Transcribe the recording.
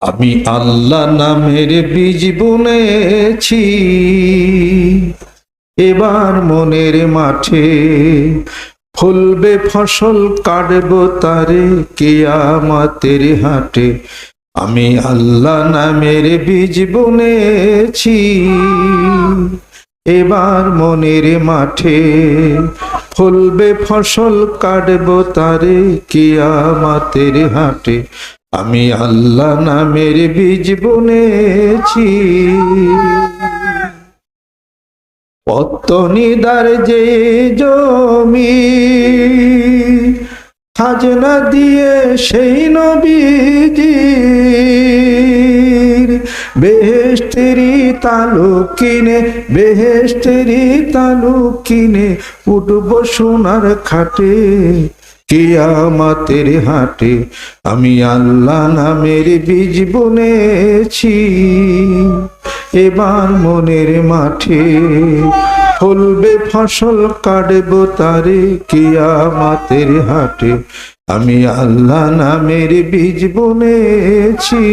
আমি আল্লাহ নামের বীজ বুনেছি। এবার মনের মাঠে ফুলবে ফসল, কাটব তারে কেয়ামাতের হাটে। আমি আল্লাহ নামের বীজ বুনেছি। এবার মনের মাঠে ফুলবে ফসল, কাটব তারে কিয়ামাতের হাটে। আমি আল্লাহ নামের বীজ বুনেছি। পত্তনিদার যে জমি, খাজনা দিয়ে সেই নবীজির। বেহেস্তেরি তালুক কিনে বেহেস্তেরি তালুক কিনে, উঠব সোনার খাটে। কিয়ামাতের হাটে আমি আল্লাহ নামের বীজ বুনেছি। এবার মনের মাঠে ফলবে ফসল, কাটব তারে কিয়ামাতের হাটে আমি আল্লাহ নামের বীজ বুনেছি।